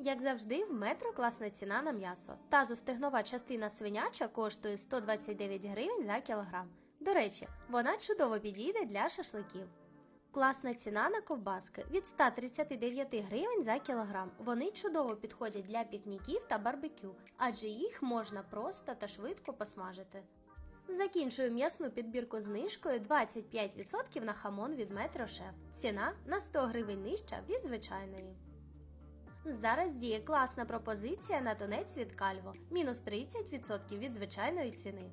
Як завжди, в метро класна ціна на м'ясо. Тазостегнова частина свиняча коштує 129 гривень за кілограм. До речі, вона чудово підійде для шашликів. Класна ціна на ковбаски від 139 гривень за кілограм. Вони чудово підходять для пікніків та барбекю, адже їх можна просто та швидко посмажити. Закінчую м'ясну підбірку знижкою 25% на хамон від Метро Шеф. Ціна на 100 гривень нижча від звичайної. Зараз діє класна пропозиція на тонець від Кальво мінус 30% від звичайної ціни.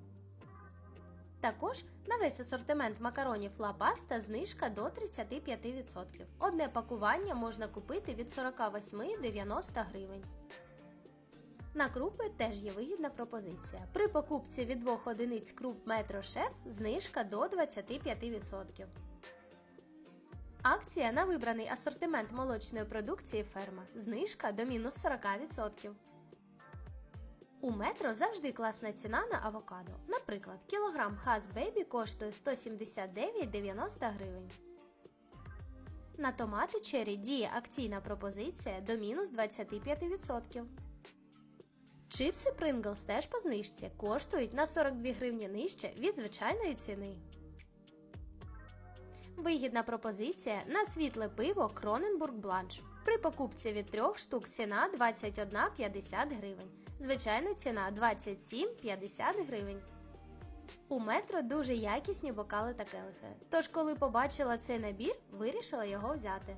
Також на весь асортимент макаронів Ла Паста знижка до 35%. Одне пакування можна купити від 48-90 гривень. На крупи теж є вигідна пропозиція. При покупці від двох одиниць круп Метро Шеф знижка до 25%. Акція на вибраний асортимент молочної продукції ферма. Знижка до мінус 40%. У метро завжди класна ціна на авокадо. Наприклад, кілограм Хас Бейбі коштує 179,90 гривень. На томати черрі діє акційна пропозиція до мінус 25%. Чипси Pringles теж по знижці коштують на 42 гривні нижче від звичайної ціни. Вигідна пропозиція на світле пиво Кроненбург Бланш. При покупці від трьох штук ціна 21,50 гривень. Звичайна ціна 27,50 гривень. У метро дуже якісні бокали та келихи. Тож, коли побачила цей набір, вирішила його взяти.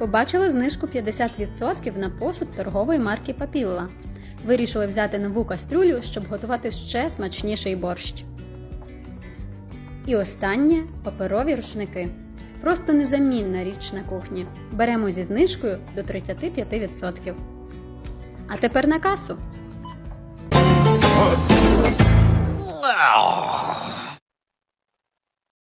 Побачили знижку 50% на посуд торгової марки Папілла. Вирішили взяти нову кастрюлю, щоб готувати ще смачніший борщ. І останнє паперові рушники. Просто незамінна річ на кухні. Беремо зі знижкою до 35%. А тепер на касу.